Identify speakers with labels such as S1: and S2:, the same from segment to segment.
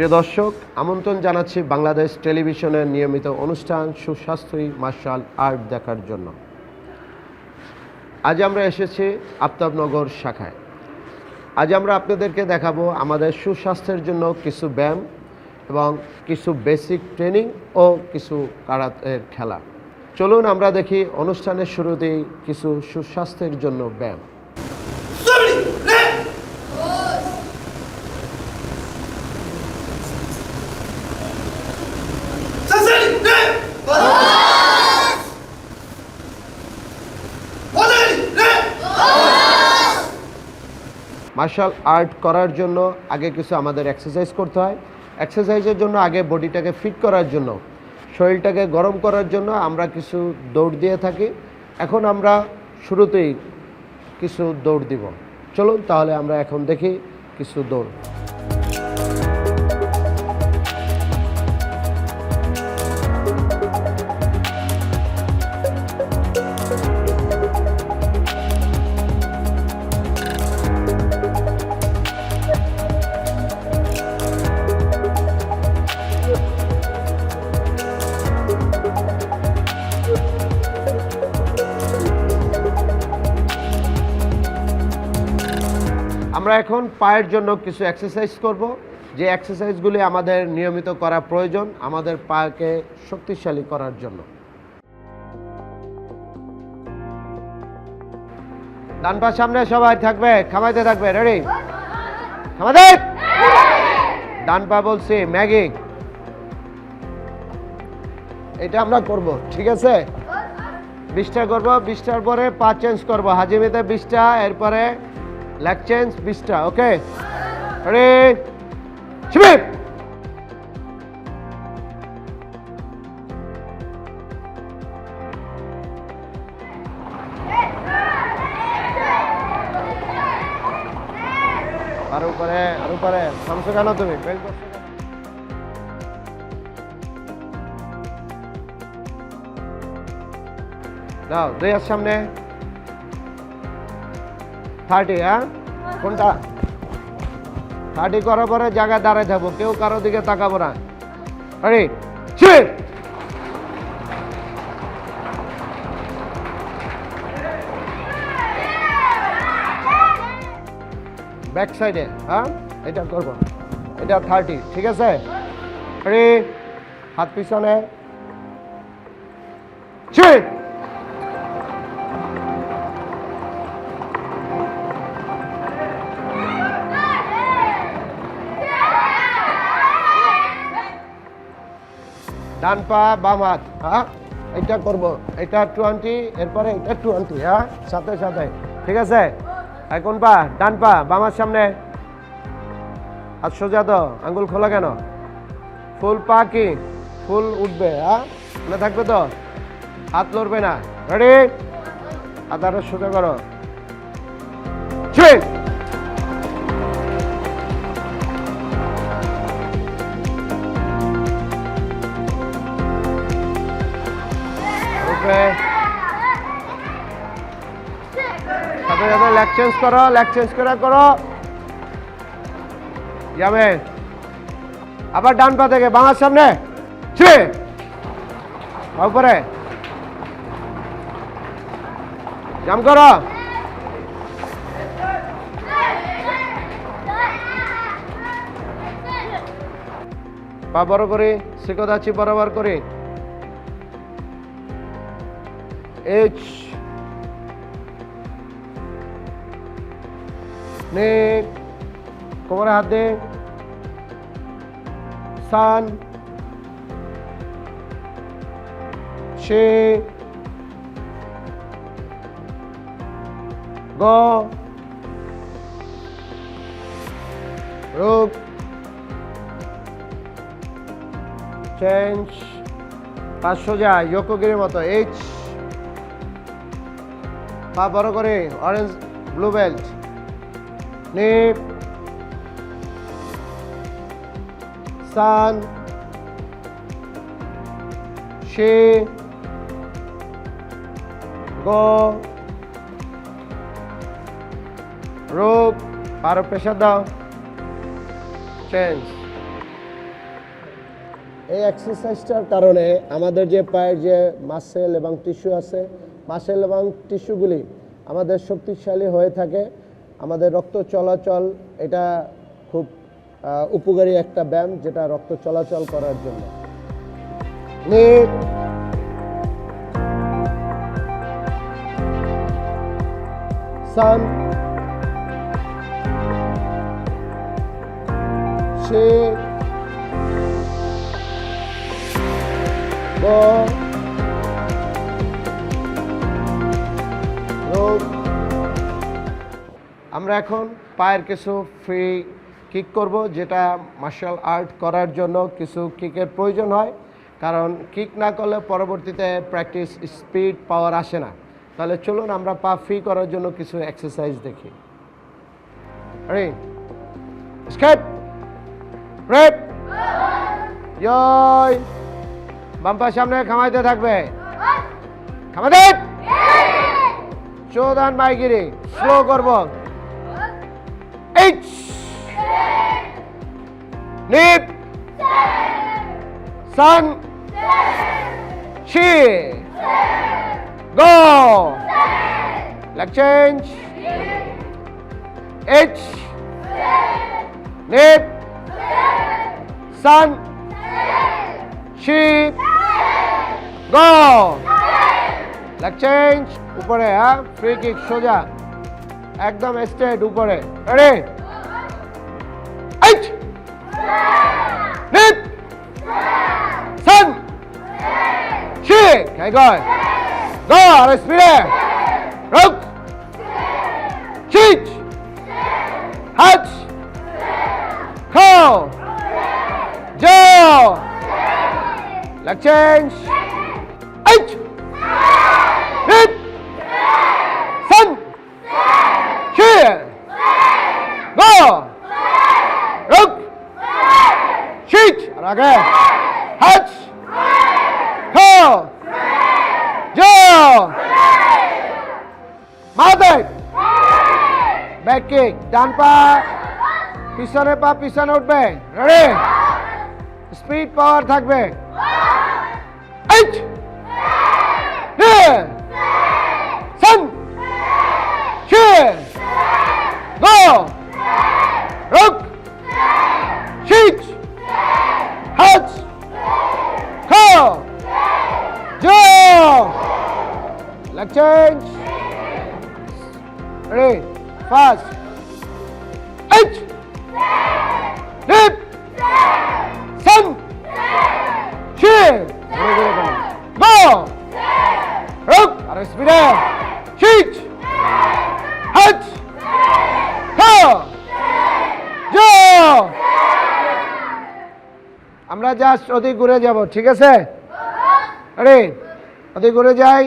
S1: প্রিয় দর্শক, আমন্ত্রণ জানাচ্ছি বাংলাদেশ টেলিভিশনের নিয়মিত অনুষ্ঠান সুস্বাস্থ্যই মার্শাল আর্ট দেখার জন্য। আজ আমরা এসেছি আফতাবনগর শাখায়। আজ আমরা আপনাদেরকে দেখাবো আমাদের সুস্বাস্থ্যের জন্য কিছু ব্যায়াম এবং কিছু বেসিক ট্রেনিং ও কিছু কারাতের খেলা। চলুন আমরা দেখি অনুষ্ঠানের শুরুতেই কিছু সুস্বাস্থ্যের জন্য ব্যায়াম। মার্শাল আর্ট করার জন্য আগে কিছু আমাদের এক্সারসাইজ করতে হয়। এক্সারসাইজের জন্য আগে বডিটাকে ফিট করার জন্য, শরীরটাকে গরম করার জন্য আমরা কিছু দৌড় দিয়ে থাকি। এখন আমরা শুরুতেই কিছু দৌড় দিব। চলুন তাহলে আমরা এখন দেখি কিছু দৌড়। আমরা এখন পায়ের জন্য কিছু এক্সারসাইজ করব। যে এক্সারসাইজগুলি আমাদের নিয়মিত করা প্রয়োজন আমাদের পাকে শক্তিশালী করার জন্য। ডান পা সামনে সবাই থাকবে, খামাইতে থাকবে রেডি খামাতে ডান পা বলছি, ম্যাগি। এটা আমরা করব, ঠিক আছে? বিশটা করব, বিশটার পরে পা চেঞ্জ করব। হাজিমিতে বিশটা, এরপরে লেগ চেঞ্জ বিশটা ওকে রেডি শিবির আরও উপরে আরও উপরে থামছো কেন তুমি বেল করছ? দাও, দুই সামনে। থার্টি হ্যাঁ? কোনটা? থার্টি করার পরে জায়গায় দাঁড়ায় থাকব। কেউ কারও দিকে তাকাবো না। ব্যাক সাইডে হ্যাঁ? এটা করব। এটা থার্টি, ঠিক আছে? হাত পিছনে। ডান পা, বাম হাত হ্যাঁ? এটা করব। এটা টোয়েন্টি এরপরে এটা টোয়েন্টি হ্যাঁ? সাথে সাথে। ঠিক আছে? এখন পা, ডান পা বাম হাত সামনে। হাত সোজা তো আঙ্গুল খোলা কেন? ফুল পা কি? ফুল উঠবে হ্যাঁ? থাকবে তো? হাত লড়বে না। রেডি আরও সোজা করো। ঠিক চেঞ্জ করো চেঞ্জ করে করো। যাবে আবার ডান পা থেকে বাঙার সামনে। ছি। উপরে। জাম করো। পা বড় করে শিকদাচ্ছি বরাবর করে। এইচ নে কোমরে হাত দে সান সে গ রূপ চেঞ্জ পাঁচ সোজা ইয়োকোগিরির মতো এইচ পা বড় করে অরেঞ্জ ব্লু বেল্ট নিপ সান সে গো রূপ পারো প্রেশার দাও চেঞ্জ এই এক্সারসাইজটার কারণে আমাদের যে পায়ের যে মাসেল এবং টিস্যু আছে মাসেল এবং টিস্যুগুলি আমাদের শক্তিশালী হয়ে থাকে। আমাদের রক্ত চলাচল এটা খুব উপকারী একটা ব্যায়াম যেটা রক্ত চলাচল করার জন্য। নিট। সান। shake, আমরা এখন পায়ের কিছু ফ্রি কিক করব যেটা মার্শাল আর্ট করার জন্য কিছু কিকের প্রয়োজন হয়। কারণ কিক না করলে পরবর্তীতে প্র্যাকটিস স্পিড পাওয়ার আসে না। তাহলে চলুন আমরা পা ফ্রি করার জন্য কিছু এক্সারসাইজ দেখি। জয় বাম্পার সামনে খামাইতে থাকবে। খামাইতে! চৌদান মাইগিরি স্লো করব। H nip sun she go leg change H nip sun, sheep, go. Leg change উপরে হ্যাঁ ফ্রি কিক সোজা একদম স্ট্রেট উপরে ready Hang on. Go, respire. Rok. Cheech. Hutch. Call. Joe. Leg change. H. Hit. Sun. Cheer. Go. Rok. Cheech. And again. Hutch. Call. Kick ডান পা পিছনে পা পিছনে উঠবে রেডি স্পিড পাওয়ার থাকবে। Eight change ready fast eight deep Sun! Cheer! Go! Rook! আর স্পিডে শিট Hutch খো জো আমরা জাস্ট ওদিক ঘুরে যাব, ঠিক আছে? আরে ওদিক ঘুরে যাই।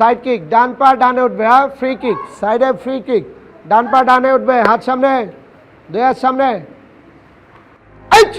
S1: সাইড কিক ডান পা ডানে উঠবে হ্যাঁ ফ্রি কিক সাইডে ফ্রি কিক ডান পা ডানে উঠবে হাত সামনে দুই হাত সামনে eight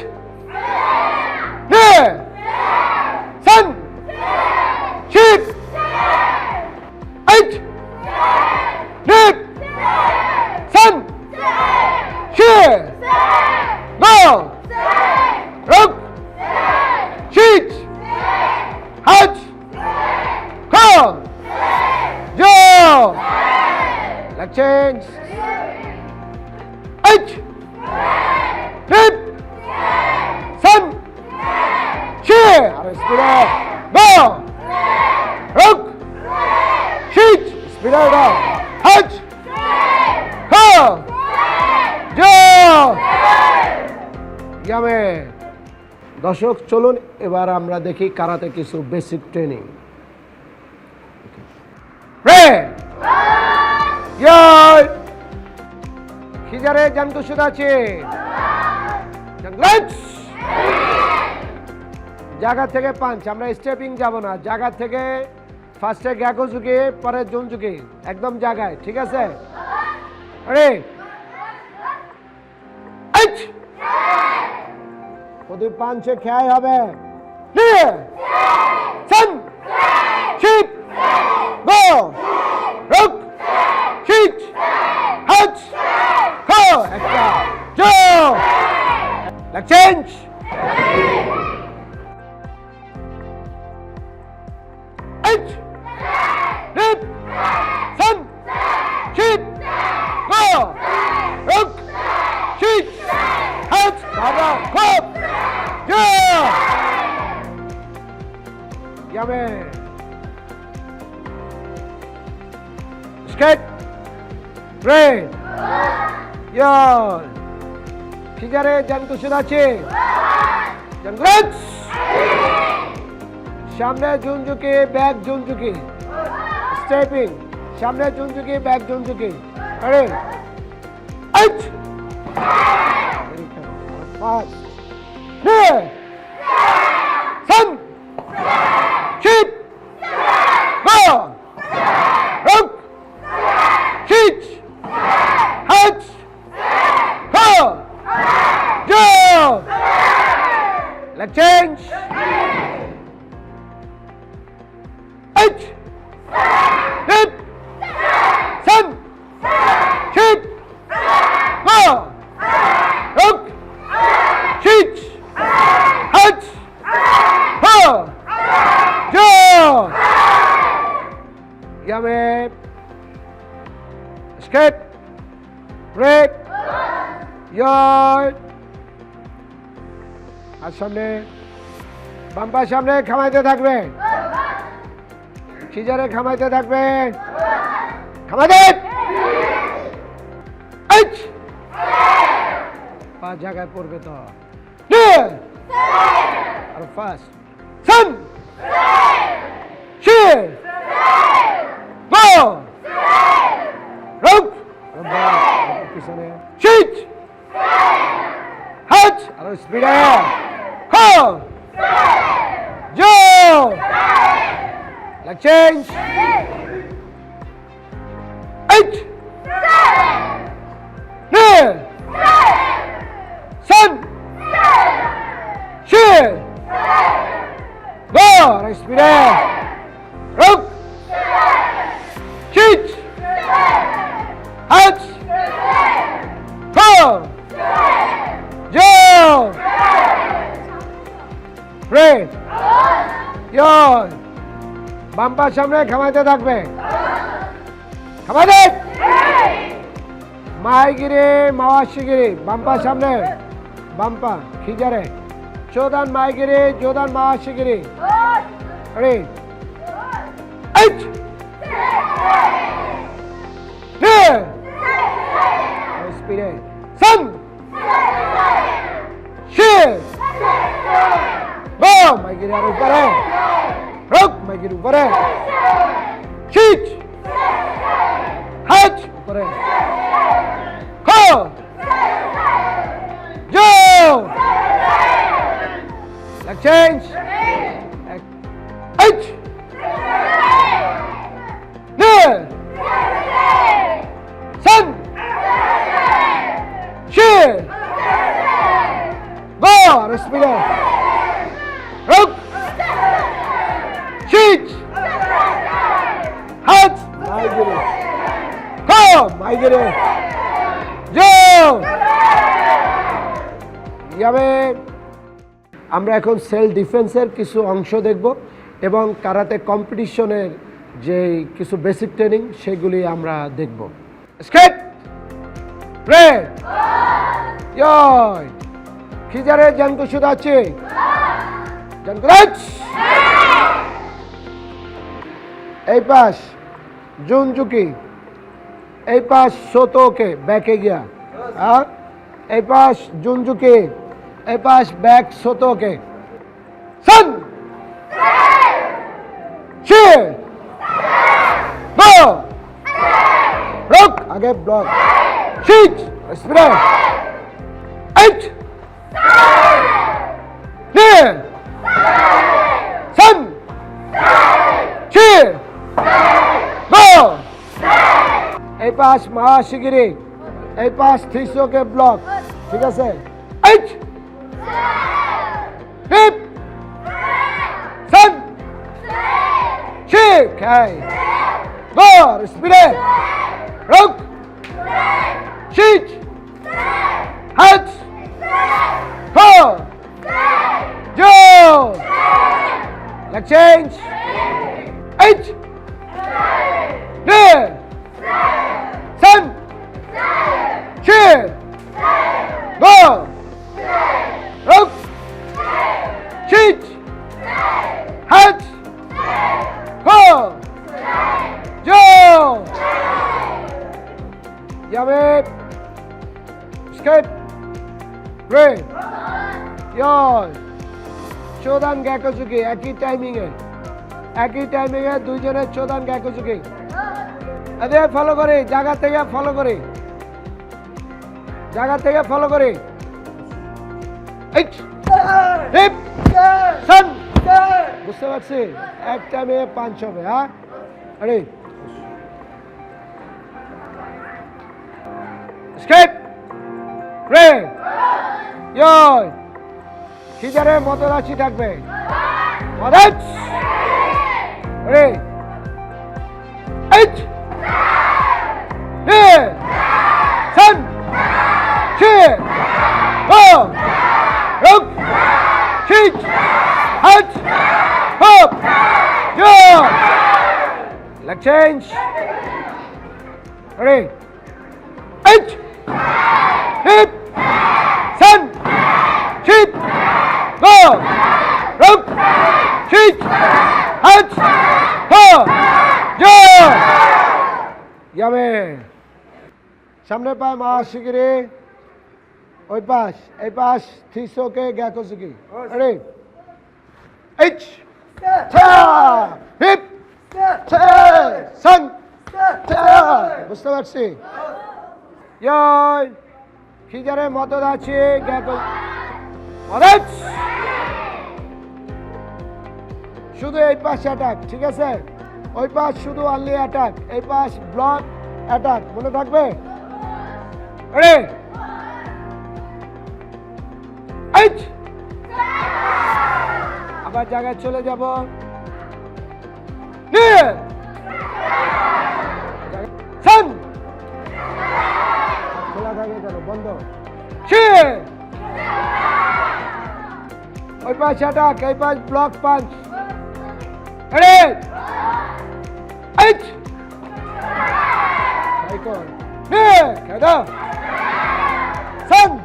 S1: change! Eight! Nip! Sun! Cheer! স্পিডে গো রুক শিট স্পিডে গো হাচ গো জো দর্শক, চলুন, এবার আমরা দেখি কারাতে কিছু বেসিক ট্রেনিং খিজারে জানতু সুদাছে লেটস জায়গা থেকে পাঞ্চ, আমরা স্টেপিং যাব না। জায়গা থেকে ফার্স্টে গ্যাগো ঝুঁকে পরে জোন ঝুঁকে একদম জায়গায়, ঠিক আছে? আরে প্রদীপ পাঞ্চে খেয়াই হবে। Yummy! Skate! Brain! Yon! ফিগারে জান কুশন আছে জানগ্রেজ সামনে জুনজুকি ব্যাক জুনজুকি স্টেপিং সামনে জুনজুকি ব্যাক জুনজুকি আরে আউট পাস নে Eight. Hip. Sun. Chip. Go! Hook. Sheet. Hut. Go! Go! Yummy. Escape. Break. Yard. আর সামনে বাম্পার সামনে খামাইতে থাকবে সিজারে খামাইতে থাকবে খামাইতে এইচ! পা জায়গায় পড়বে তো! আর ফার্স্ট গো রুক পিছনে আর স্পিডে হো জো লেগ বাম্পার সামনে খামাইতে থাকবে। খামাইতে মাইগিরি, মাওয়াশিগিরি, বাম্পার সামনে। বাম্পা খিজারে। চোদান মাইগিরি চোদান মাওয়াশিগিরি। রে। স্পিডে। সান Shield! Go! May ginaro pa rin. বাঘের উপরে খিচ হাজ উপরে খো জো exchange H. Ne. Sen. Şi. Go. Respire. Joe! যাবে আমরা এখন সেল ডিফেন্সের কিছু অংশ দেখব এবং কারাতে কম্পিটিশনের যে কিছু বেসিক ট্রেনিং সেগুলি আমরা দেখব। স্কেট! রেড জয়! খিজারে জানকুশুদ আছে? জানকুরাজ এই পাশ জুনজুকি এই পাশ সোতোকে ব্যাকে গিয়া হ্যাঁ এই পাশ জুনজুকি এই পাশ ব্যাক সোতোকে সান শে গো রক আগে ব্লক শিট স্প্রে এই পাশ মহাশিগিরি এই পাশ থ্রিশোকে ব্লক ঠিক আছে? এইট হিপ সান শিক হাই গো স্পিডে রুক শিট হাট Go! Joe! Leg change. গ্যাকোজুকি একই টাইমিংয়ে একই টাইমিংয়ে দুইজনের চোদান গ্যাকোজুকি এদের ফলো করি, জায়গা থেকে ফলো করি। জায়গা থেকে ফলো করি। বুঝতে পারছি? এক টাইমে পাঁচ হবে হ্যাঁ? আরে স্কেপ রে ইয় সিজারের মতো রাশি থাকবে। March! Hey! H! He! Sun! She! Go! Look! Teach! Hut! Hope! Yo! Leg change! Ready! H! Hip! Hut! Hop! সামনে পায় মা শিগিরি ওই পাশ, এই পাশ থিসোকে গ্যাকোসুকি রেডি এইচ ছা হিপ সান বুঝতে পারছি? খিজারে মদত আছে গ্যাকো মদত শুধু এই পাশ অ্যাটাক ঠিক আছে? ওই পাশ শুধু আনলি অ্যাটাক এই পাশ ব্লক অ্যাটাক মনে থাকবে? আবার জায়গায় চলে যাব। খোলা থাকে কেন? বন্ধ। ওই পাশ অ্যাটাক এই পাশ ব্লক পাঞ্চ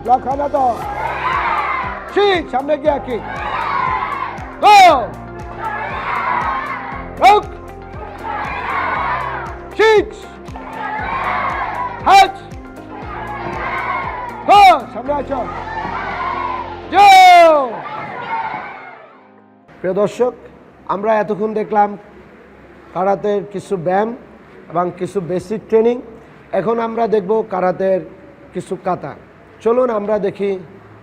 S1: ব্লক হয় না তো। ঠিক সামনে গিয়ে কি গো রুক ঠিক হাট গো সামনে আছো। যাও প্রিয় দর্শক, আমরা এতক্ষণ দেখলাম কারাতের কিছু ব্যায়াম এবং কিছু বেসিক ট্রেনিং এখন আমরা দেখব কারাতের কিছু কাতা চলুন আমরা দেখি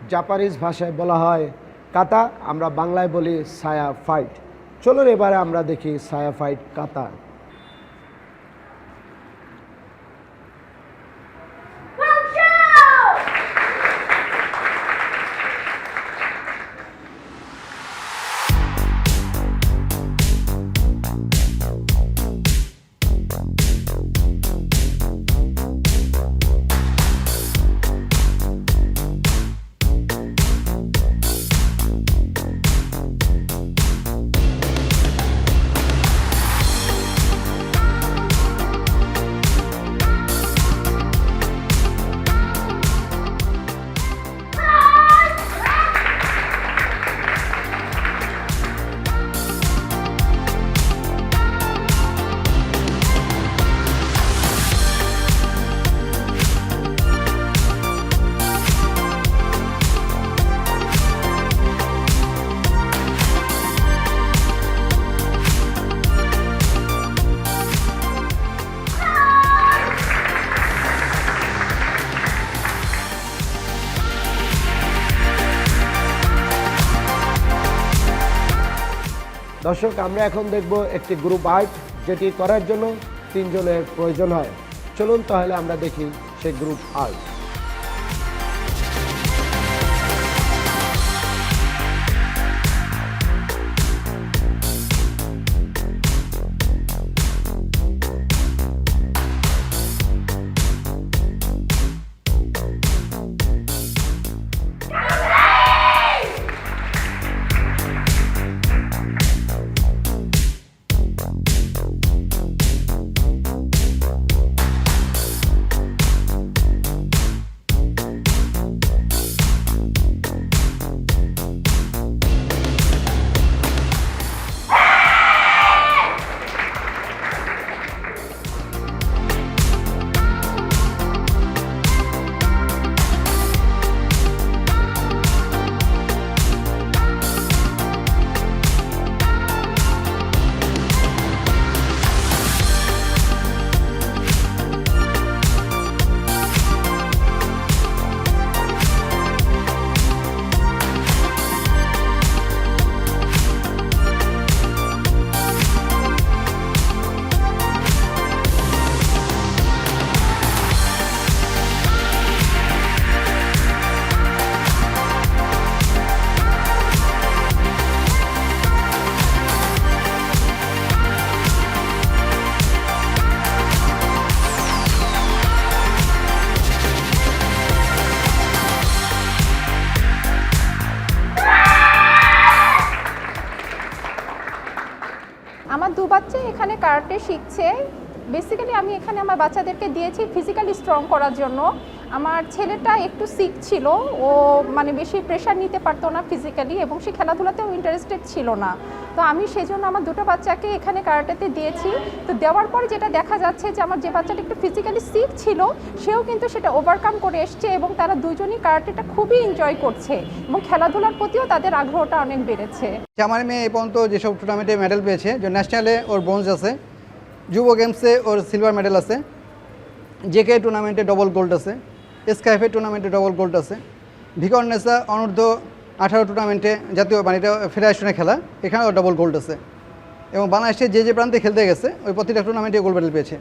S1: জাপানিজ ভাষায় বলা হয় কাতা আমরা বাংলায় বলি সায়া ফাইট। চলুন এবারে আমরা দেখি সায়া ফাইট কাতা দর্শক, আমরা এখন দেখব একটি গ্রুপ আর্ট যেটি করার জন্য তিনজনের প্রয়োজন হয়। চলুন তাহলে আমরা দেখি সেই গ্রুপ আর্ট
S2: কারাটে শিখছে। বেসিক্যালি আমি এখানে আমার বাচ্চাদেরকে দিয়েছি ফিজিক্যালি স্ট্রং করার জন্য। আমার ছেলেটা একটু সিক ছিল, ও মানে বেশি প্রেশার নিতে পারতো না ফিজিক্যালি এবং সে খেলাধুলাতেও ইন্টারেস্টেড ছিল না। তো আমি সেই জন্য আমার দুটো বাচ্চাকে এখানে কারাটেতে দিয়েছি। তো দেওয়ার পরে যেটা দেখা যাচ্ছে যে আমার যে বাচ্চাটা একটু ফিজিক্যালি সিক ছিল, সেও কিন্তু সেটা ওভারকাম করে এসছে এবং তারা দুজনই কারাটেটা খুবই এনজয় করছে এবং খেলাধুলার প্রতিও তাদের আগ্রহটা অনেক বেড়েছে।
S3: আমার মেয়ে এই পর্যন্ত যেসব টুর্নামেন্টে মেডেল পেয়েছে, যে ন্যাশনালে ওর ব্রোঞ্জ আছে, যুব গেমসে ওর সিলভার মেডেল আছে জেকে টুর্নামেন্টে ডবল গোল্ড আছে। এসকাইফে টুর্নামেন্টে ডবল গোল্ড আছে। ভিকর নেসা অনূর্ধ্ব আঠারো টুর্নামেন্টে জাতীয় এটা ফেডারেশনে খেলা, এখানেও ডবল গোল্ড আছে। এবং বাংলাদেশে যে যে প্রান্তে খেলতে গেছে, ওই প্রতিটা টুর্নামেন্টে গোল্ড মেডেল পেয়েছে।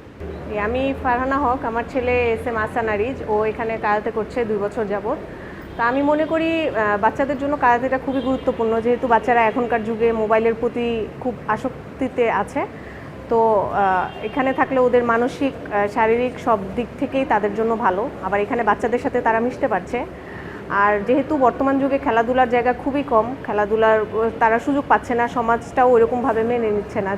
S4: আমি ফারহানা হক, আমার ছেলে এস এম আসান ও এখানে কারাতে করছে দুই বছর যাবৎ। তা আমি মনে করি বাচ্চাদের জন্য কারাতেটা খুবই গুরুত্বপূর্ণ, যেহেতু বাচ্চারা এখনকার যুগে মোবাইলের প্রতি খুব আসক্তিতে আছে। তো এখানে থাকলে ওদের মানসিক শারীরিক সব দিক থেকেই তাদের জন্য ভালো। আবার এখানে বাচ্চাদের সাথে তারা মিশতে পারছে। আর যেহেতু বর্তমান যুগে খেলাধুলার জায়গা খুবই কম, খেলাধুলার তারা সুযোগ পাচ্ছে না, সমাজটাও ওইরকমভাবে মেনে নিচ্ছে না।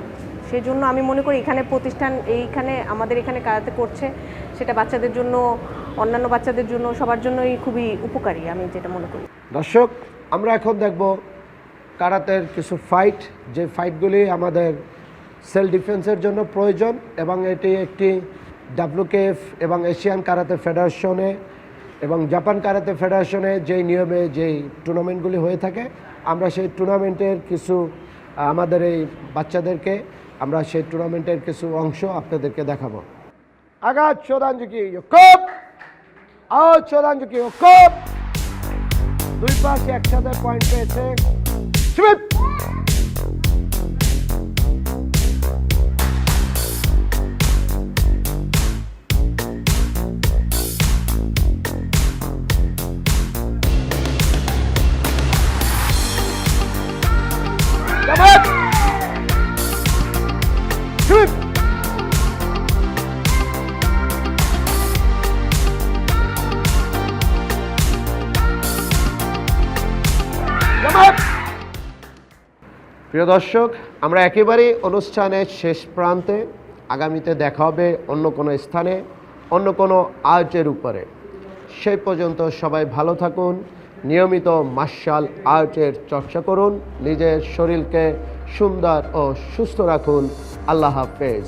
S4: সেই জন্য আমি মনে করি এখানে প্রতিষ্ঠান, এইখানে আমাদের এখানে কারাতে করছে, সেটা বাচ্চাদের জন্য, অন্যান্য বাচ্চাদের জন্য, সবার জন্যই খুবই উপকারী, আমি যেটা মনে করি।
S1: দর্শক, আমরা এখন দেখব কারাতের কিছু ফাইট যে ফাইটগুলি আমাদের সেলফ ডিফেন্সের জন্য প্রয়োজন এবং এটি একটি ডাব্লুকেএফ এবং এশিয়ান কারাতে ফেডারেশনে এবং জাপান কারাতে ফেডারেশনে যেই নিয়মে যেই টুর্নামেন্টগুলি হয়ে থাকে, আমরা সেই টুর্নামেন্টের কিছু আমাদের এই বাচ্চাদেরকে আমরা সেই টুর্নামেন্টের কিছু অংশ আপনাদেরকে দেখাবো। আঘাত চোদাঞ্জুকি কোপ আও চোদাঞ্জুকি কোপ দুই পাশ একসাথে পয়েন্ট পেয়েছে। প্রিয় দর্শক, আমরা একেবারেই অনুষ্ঠানের শেষ প্রান্তে, আগামীতে দেখা হবে অন্য কোনো স্থানে, অন্য কোনো আর্টের উপরে। সেই পর্যন্ত সবাই ভালো থাকুন, নিয়মিত মার্শাল আর্টের চর্চা করুন, নিজের শরীরকে সুন্দর ও সুস্থ রাখুন। আল্লাহ হাফেজ।